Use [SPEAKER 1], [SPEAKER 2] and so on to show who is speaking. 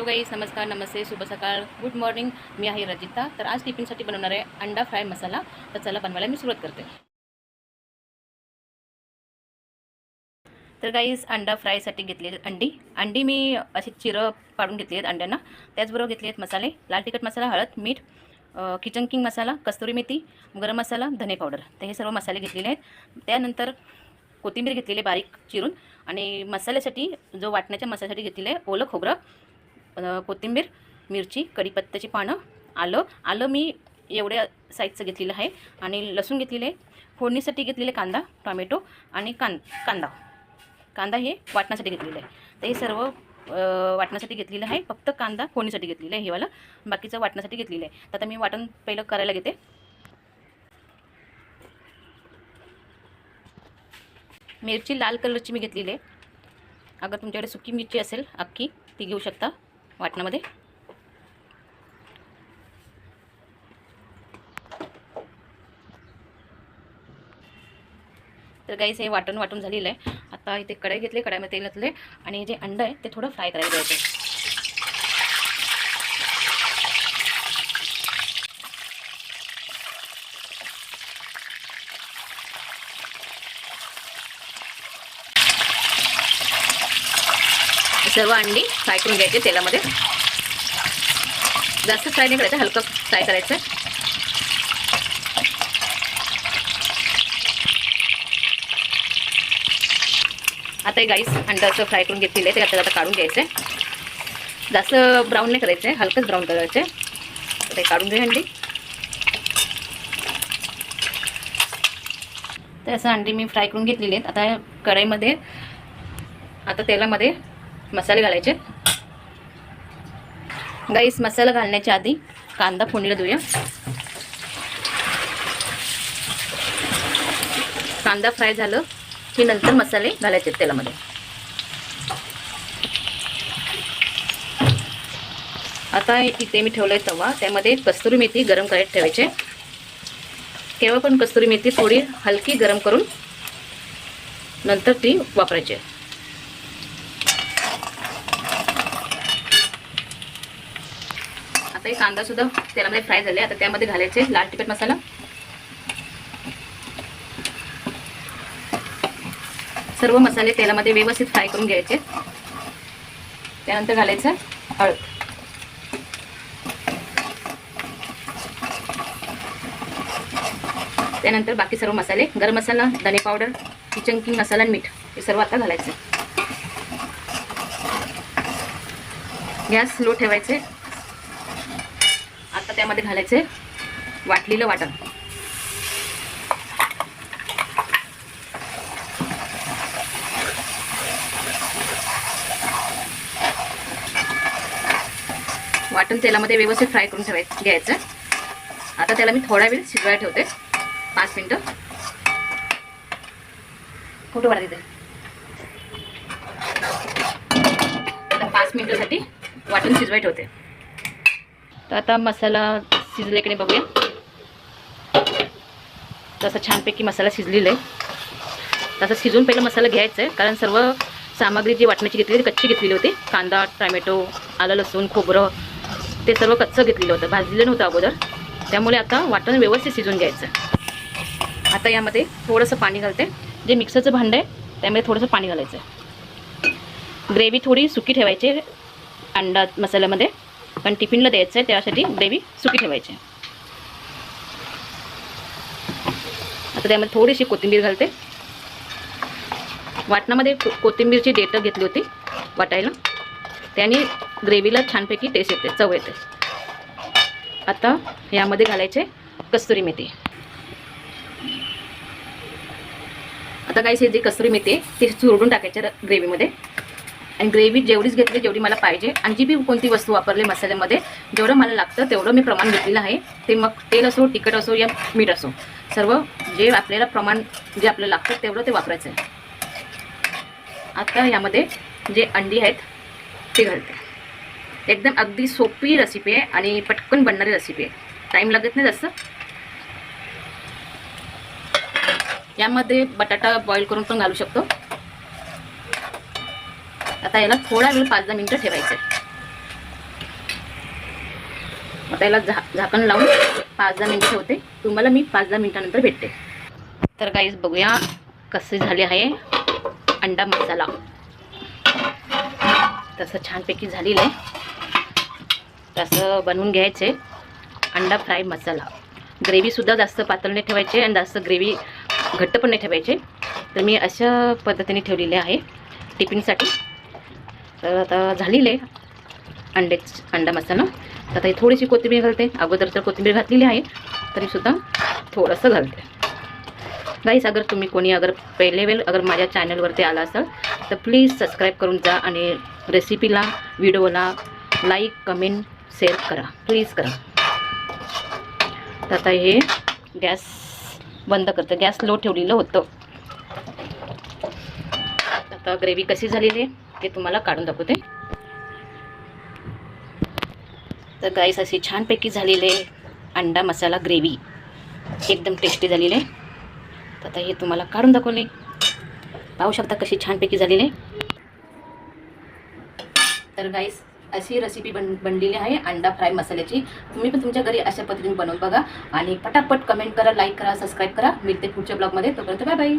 [SPEAKER 1] Hello गाईस नमस्कार नमस्ते शुभ सकाळ गुड मॉर्निंग. मी आहे रजिता. तर आज टिफिनसाठी बनवणार आहे अंडा फ्राय मसाला. तर चला बनवायला मी सुरुवात करते. तर गाईज अंडा फ्रायसाठी घेतलेली आहेत अंडी. अंडी मी अशी चिरं पाडून घेतली आहेत अंड्यांना. त्याचबरोबर घेतले आहेत मसाले. लाल तिखट मसाला हळद मीठ किचन किंग मसाला कस्तुरी मेथी गरम मसाला धने पावडर तर हे सर्व मसाले घेतलेले आहेत. त्यानंतर कोथिंबीर घेतलेली आहे बारीक चिरून. आणि मसाल्यासाठी जो वाटण्याच्या मसाल्यासाठी घेतलेलं आहे ओलं खोबरं. कोथिंबीर मिरची कढीपत्त्याची पानं आलं. आलं मी एवढ्या साईजचं घेतलेलं आहे. आणि लसूण घेतलेलं आहे फोडणीसाठी घेतलेले कांदा टॉमॅटो आणि कां कांदा. कांदा हे वाटण्यासाठी घेतलेलं आहे. तर हे सर्व वाटण्यासाठी घेतलेलं आहे. फक्त कांदा फोडणीसाठी घेतलेलं आहे हेवाला बाकीचं वाटण्यासाठी घेतलेलं आहे. तर आता मी वाटण पहिलं करायला घेते. मिरची लाल कलरची मी घेतलेली आहे. अगर तुमच्याकडे सुकी मिरची असेल अख्खी ती घेऊ शकता. वाटणामध्ये? तर गाईस हे वाटण वाटून झालेलं आहे. आता इथे कढई घेतली कढईमध्ये तेल घातले आणि जे अंडं आहे ते थोडं फ्राय करायला घ्यायचं सर्व अंडी फ्राय करून घ्यायचे तेलामध्ये. जास्त फ्राय नाही करायचं हलकं फ्राय करायचं. आता गाईस अंड्याचं फ्राय करून घेतलेलं आहे ते आता आता काढून घ्यायचं आहे जास्त ब्राऊन नाही करायचं आहे हलकंच ब्राऊन करायचं. आहे ते काढून घेऊ अंडी. तर असं अंडी मी फ्राय करून घेतलेली आहेत. आता कढईमध्ये आता तेलामध्ये मसाले घालायचे. गाईस मसाला घालण्याच्या आधी कांदा फोडणीला देऊया. कांदा फ्राय झालं की नंतर मसाले घालायचे तेलामध्ये. आता इथे मी ठेवलं आहे तवा त्यामध्ये कस्तुरी मेथी गरम करायला ठेवायचे. केव्हा पण कस्तुरी मेथी थोडी हलकी गरम करून नंतर ती वापरायची. आहे आहे कांदा सुद्धा तेलामध्ये फ्राय झाले. आता त्यामध्ये घालायचे लाल तिखट मसाला. सर्व मसाले तेलामध्ये व्यवस्थित फ्राय करून घ्यायचे. त्यानंतर घालायचं हळद. त्यानंतर बाकी सर्व मसाले गरम मसाला धने पावडर किचन किंग मसाला आणि मीठ हे सर्व आता घालायचं. गॅस लो ठेवायचे. त्यामध्ये घालायचे वाटलेलं वाटण. वाटण तेलामध्ये व्यवस्थित फ्राय करून ठेवायचं घ्यायचं. आता त्याला मी थोडा वेळ शिजवायला ठेवते. पाच मिनटं. फोटो काढा तिथे. आता पाच मिनिटासाठी वाटण शिजवाय ठेवते. तर आता मसाला शिजल्याकडे की नाही बघूया. तसं छानपैकी मसाला शिजलेला आहे. तसं शिजून पहिला मसाला घ्यायचा आहे कारण सर्व सामग्री जी वाटण्याची घेतली ती कच्ची घेतलेली होती. कांदा टोमॅटो आलं लसूण खोबरं ते सर्व कच्चं घेतलेलं होतं भाजलेलं नव्हतं अगोदर. त्यामुळे आता वाटण व्यवस्थित शिजून घ्यायचं आता यामध्ये थोडंसं पाणी घालते. जे मिक्सरचं भांडं आहे त्यामध्ये थोडंसं पाणी घालायचं ग्रेव्ही थोडी सुकी ठेवायची अंडा मसाल्यामध्ये. कारण टिफिनला द्यायचं आहे त्यासाठी ग्रेव्ही सुकी ठेवायची. आता त्यामध्ये थोडीशी कोथिंबीर घालते. वाटणामध्ये को कोथिंबीरची डेट घेतली होती वाटायला. त्याने ग्रेव्हीला छानपैकी टेस्ट येते चव येते. आता यामध्ये घालायचे कस्तुरी मेथी. आता काय जी जे कस्तुरी मेथी आहे ती चुरडून टाकायची ग्रेव्हीमध्ये. आणि ग्रेव्ही जेवढीच घेतली जेवढी मला पाहिजे. आणि जी बी कोणती वस्तू वापरली मसाल्यामध्ये जेवढं मला लागतं तेवढं मी प्रमाण घेतलेलं आहे. ते मग तेल असो तिखट असो या मीठ असो. सर्व जे आपल्याला प्रमाण जे आपल्याला लागतं तेवढं ते वापरायचं आहे. आता यामध्ये जे अंडी आहेत ते घालते. एकदम अगदी सोपी रेसिपी आहे आणि पटकन बनणारी रेसिपी आहे. टाईम लागत नाही जास्त. यामध्ये बटाटा बॉईल करून पण घालू शकतो. आता याला थोडा वेळ पाच दहा मिनटं ठेवायचं. आहे आता याला झा झाकण लावून पाच दहा मिनटं ठेवते. तुम्हाला मी पाच दहा मिनटानंतर भेटते. तर काहीच बघूया कसे झाले आहे अंडा मसाला. तसं छानपैकी झालेलं आहे. तसं बनवून घ्यायचे अंडा फ्राय मसाला. ग्रेव्हीसुद्धा जास्त पातळ नाही ठेवायचे आणि जास्त ग्रेव्ही घट्ट पण नाही ठेवायचे. तर मी अशा पद्धतीने ठेवलेले आहे टिफिनसाठी. तर आता झालेलं आहे. अंडे अंडा मसाला. तर आता ही थोडीशी कोथिंबीर घालते. अगोदर तर कोथिंबीर घातलेली आहे. तरीसुद्धा थोडंसं घालते. गाईस अगर तुम्ही कोणी अगर पहिले वेळ अगर माझ्या चॅनलवरती आला असाल तर प्लीज सबस्क्राईब करून जा आणि रेसिपीला व्हिडिओला लाईक कमेंट शेअर करा. प्लीज करा. तर आता हे गॅस बंद करतं. गॅस लो ठेवलेलं होतं. आता ग्रेव्ही कशी झालेली आहे? ते तुम्हाला काढून दाखवते. तर गाईस अशी छानपैकी झालेले अंडा मसाला ग्रेव्ही एकदम टेस्टी झालेली आहे. तर आता हे तुम्हाला काढून दाखवले. पाहू शकता कशी छानपैकी झालेली आहे. तर गाईस अशी रेसिपी बन बनलेली आहे अंडा फ्राय मसाल्याची. तुम्ही पण तुमच्या घरी अशा पद्धतीने बनवून बघा आणि पटापट कमेंट करा लाईक करा सबस्क्राईब करा. मिळते पुढच्या ब्लॉगमध्ये तोपर्यंत बाय बाय